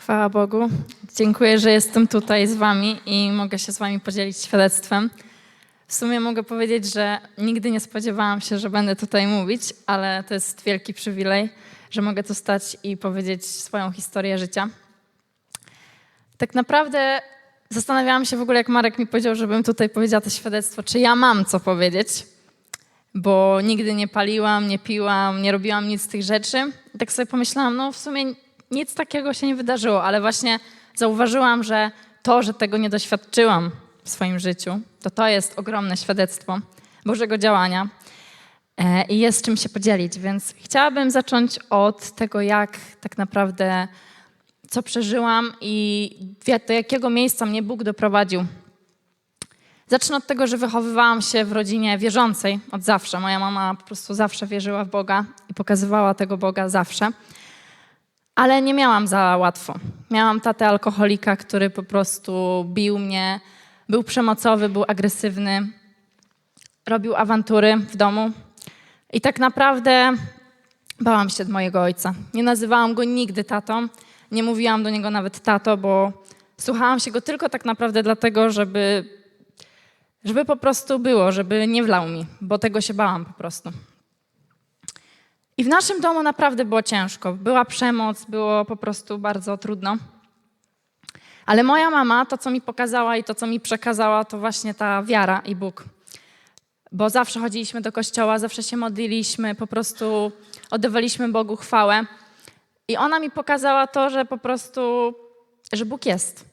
Chwała Bogu. Dziękuję, że jestem tutaj z Wami i mogę się z Wami podzielić świadectwem. W sumie mogę powiedzieć, że nigdy nie spodziewałam się, że będę tutaj mówić, ale to jest wielki przywilej, że mogę tu stać i powiedzieć swoją historię życia. Tak naprawdę zastanawiałam się w ogóle, jak Marek mi powiedział, żebym tutaj powiedziała to świadectwo, czy ja mam co powiedzieć, bo nigdy nie paliłam, nie piłam, nie robiłam nic z tych rzeczy. I tak sobie pomyślałam, no w sumie nic takiego się nie wydarzyło, ale właśnie zauważyłam, że to, że tego nie doświadczyłam w swoim życiu, to to jest ogromne świadectwo Bożego działania e, i jest czym się podzielić. Więc chciałabym zacząć od tego, jak tak naprawdę, co przeżyłam i do jakiego miejsca mnie Bóg doprowadził. Zacznę od tego, że wychowywałam się w rodzinie wierzącej od zawsze. Moja mama po prostu zawsze wierzyła w Boga i pokazywała tego Boga zawsze. Ale nie miałam za łatwo. Miałam tatę alkoholika, który po prostu bił mnie, był przemocowy, był agresywny, robił awantury w domu. I tak naprawdę bałam się mojego ojca. Nie nazywałam go nigdy tatą, nie mówiłam do niego nawet tato, bo słuchałam się go tylko tak naprawdę dlatego, żeby, żeby po prostu było, żeby nie wlał mi, bo tego się bałam po prostu. I w naszym domu naprawdę było ciężko. Była przemoc, było po prostu bardzo trudno. Ale moja mama, to co mi pokazała i to co mi przekazała, to właśnie ta wiara i Bóg. Bo zawsze chodziliśmy do kościoła, zawsze się modliliśmy, po prostu oddawaliśmy Bogu chwałę. I ona mi pokazała to, że po prostu, że Bóg jest.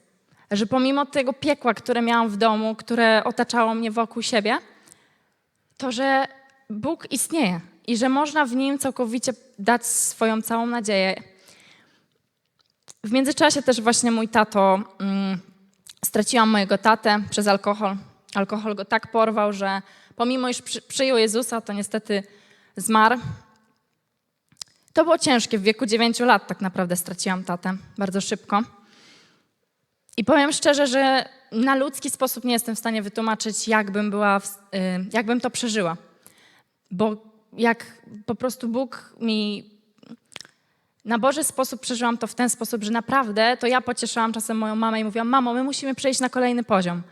Że pomimo tego piekła, które miałam w domu, które otaczało mnie wokół siebie, to że Bóg istnieje i że można w nim całkowicie dać swoją całą nadzieję. W międzyczasie też właśnie mój tato, mm, straciłam mojego tatę przez alkohol. Alkohol go tak porwał, że pomimo iż przy, przyjął Jezusa, to niestety zmarł. To było ciężkie, w wieku 9 lat tak naprawdę straciłam tatę, bardzo szybko. I powiem szczerze, że na ludzki sposób nie jestem w stanie wytłumaczyć, jakbym, była, y, jakbym to przeżyła. Bo jak po prostu Bóg mi na Boży sposób przeżyłam to w ten sposób, że naprawdę to ja pocieszyłam czasem moją mamę i mówiłam, mamo, my musimy przejść na kolejny poziom.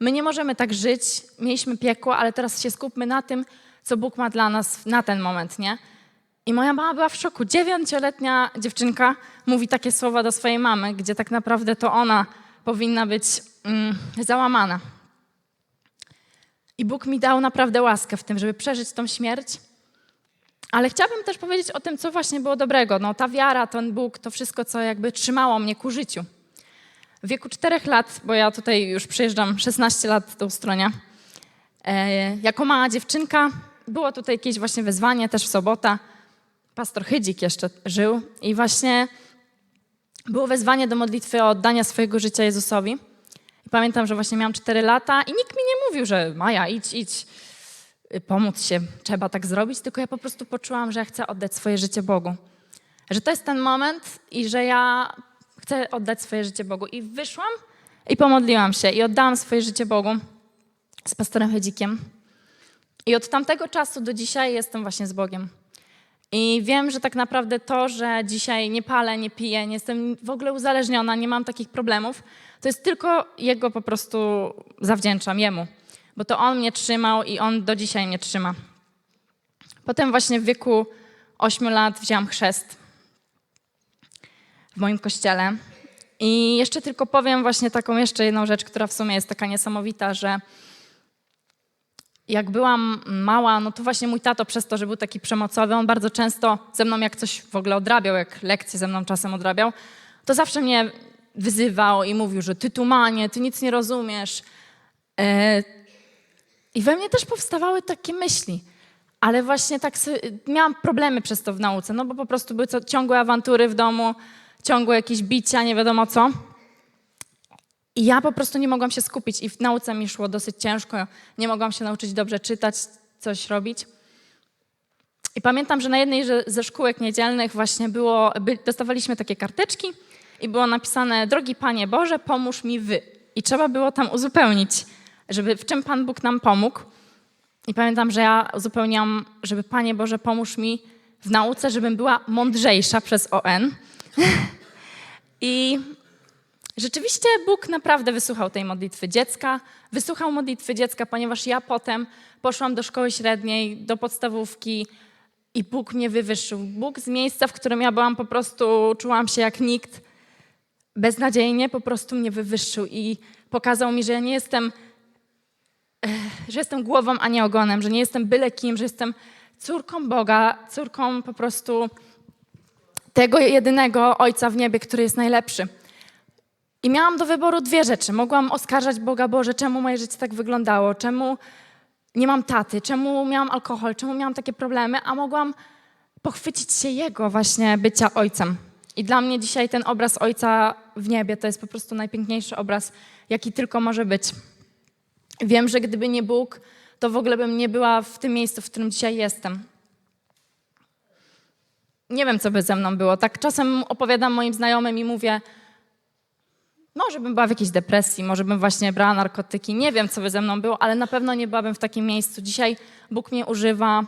My nie możemy tak żyć, mieliśmy piekło, ale teraz się skupmy na tym, co Bóg ma dla nas na ten moment, nie? I moja mama była w szoku. Dziewięcioletnia dziewczynka mówi takie słowa do swojej mamy, gdzie tak naprawdę to ona powinna być mm, załamana. I Bóg mi dał naprawdę łaskę w tym, żeby przeżyć tą śmierć. Ale chciałabym też powiedzieć o tym, co właśnie było dobrego. No, ta wiara, ten Bóg, to wszystko, co jakby trzymało mnie ku życiu. W wieku czterech lat, bo ja tutaj już przyjeżdżam 16 lat tą stronie, e, jako mała dziewczynka było tutaj jakieś właśnie wezwanie, też w sobota. Pastor Chydzik jeszcze żył i właśnie było wezwanie do modlitwy o oddania swojego życia Jezusowi. I pamiętam, że właśnie miałam 4 lata i nikt mi nie mówił, że Maja, idź, idź, pomóc się, trzeba tak zrobić, tylko ja po prostu poczułam, że ja chcę oddać swoje życie Bogu. Że to jest ten moment i że ja chcę oddać swoje życie Bogu. I wyszłam i pomodliłam się i oddałam swoje życie Bogu z pastorem Hedzikiem. I od tamtego czasu do dzisiaj jestem właśnie z Bogiem. I wiem, że tak naprawdę to, że dzisiaj nie palę, nie piję, nie jestem w ogóle uzależniona, nie mam takich problemów, to jest tylko Jego po prostu zawdzięczam, Jemu. Bo to On mnie trzymał i On do dzisiaj mnie trzyma. Potem właśnie w wieku 8 lat wzięłam chrzest w moim kościele. I jeszcze tylko powiem właśnie taką jeszcze jedną rzecz, która w sumie jest taka niesamowita, że jak byłam mała, no to właśnie mój tato przez to, że był taki przemocowy, on bardzo często ze mną jak coś w ogóle odrabiał, jak lekcje ze mną czasem odrabiał, to zawsze mnie wyzywał i mówił, że ty tumanie, ty nic nie rozumiesz. I we mnie też powstawały takie myśli. Ale właśnie tak miałam problemy przez to w nauce, no bo po prostu były ciągłe awantury w domu, ciągłe jakieś bicia, nie wiadomo co. I ja po prostu nie mogłam się skupić i w nauce mi szło dosyć ciężko. Nie mogłam się nauczyć dobrze czytać, coś robić. I pamiętam, że na jednej ze szkółek niedzielnych właśnie było, by, dostawaliśmy takie karteczki i było napisane Drogi Panie Boże, pomóż mi Wy. I trzeba było tam uzupełnić, żeby w czym Pan Bóg nam pomógł. I pamiętam, że ja uzupełniłam, żeby Panie Boże, pomóż mi w nauce, żebym była mądrzejsza przez ON. I rzeczywiście Bóg naprawdę wysłuchał tej modlitwy dziecka. Wysłuchał modlitwy dziecka, ponieważ ja potem poszłam do szkoły średniej, do podstawówki i Bóg mnie wywyższył. Bóg z miejsca, w którym ja byłam, po prostu czułam się jak nikt, beznadziejnie, po prostu mnie wywyższył i pokazał mi, że ja nie jestem że jestem głową, a nie ogonem, że nie jestem byle kim, że jestem córką Boga, córką po prostu tego jedynego Ojca w niebie, który jest najlepszy. I miałam do wyboru dwie rzeczy. Mogłam oskarżać Boga, Boże, czemu moje życie tak wyglądało, czemu nie mam taty, czemu miałam alkohol, czemu miałam takie problemy, a mogłam pochwycić się Jego właśnie bycia Ojcem. I dla mnie dzisiaj ten obraz Ojca w niebie to jest po prostu najpiękniejszy obraz, jaki tylko może być. Wiem, że gdyby nie Bóg, to w ogóle bym nie była w tym miejscu, w którym dzisiaj jestem. Nie wiem, co by ze mną było. Tak czasem opowiadam moim znajomym i mówię, może bym była w jakiejś depresji, może bym właśnie brała narkotyki. Nie wiem, co by ze mną było, ale na pewno nie byłabym w takim miejscu. Dzisiaj Bóg mnie używa,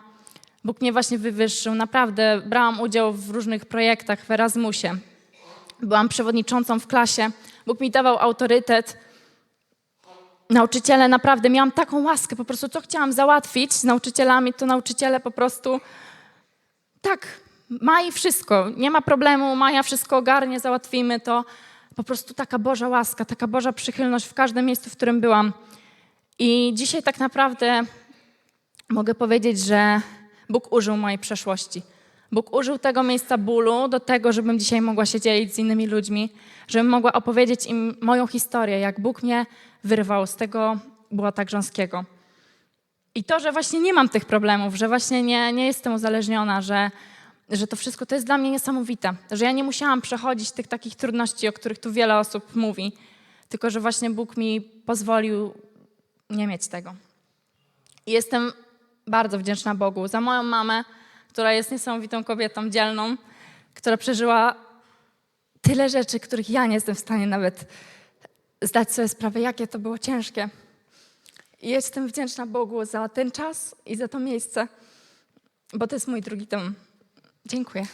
Bóg mnie właśnie wywyższył. Naprawdę brałam udział w różnych projektach w Erasmusie. Byłam przewodniczącą w klasie. Bóg mi dawał autorytet. Nauczyciele naprawdę, miałam taką łaskę, po prostu co chciałam załatwić z nauczycielami, to nauczyciele po prostu tak, Maj wszystko, nie ma problemu, Maja wszystko ogarnie, załatwimy to. Po prostu taka Boża łaska, taka Boża przychylność w każdym miejscu, w którym byłam. I dzisiaj tak naprawdę mogę powiedzieć, że Bóg użył mojej przeszłości. Bóg użył tego miejsca bólu do tego, żebym dzisiaj mogła się dzielić z innymi ludźmi, żebym mogła opowiedzieć im moją historię, jak Bóg mnie wyrwał z tego błota grząskiego. I to, że właśnie nie mam tych problemów, że właśnie nie, nie jestem uzależniona, że, że to wszystko to jest dla mnie niesamowite, że ja nie musiałam przechodzić tych takich trudności, o których tu wiele osób mówi, tylko że właśnie Bóg mi pozwolił nie mieć tego. I jestem bardzo wdzięczna Bogu za moją mamę, która jest niesamowitą kobietą dzielną, która przeżyła tyle rzeczy, których ja nie jestem w stanie nawet zdać sobie sprawę, jakie to było ciężkie. I jestem wdzięczna Bogu za ten czas i za to miejsce, bo to jest mój drugi dom. Dziękuję.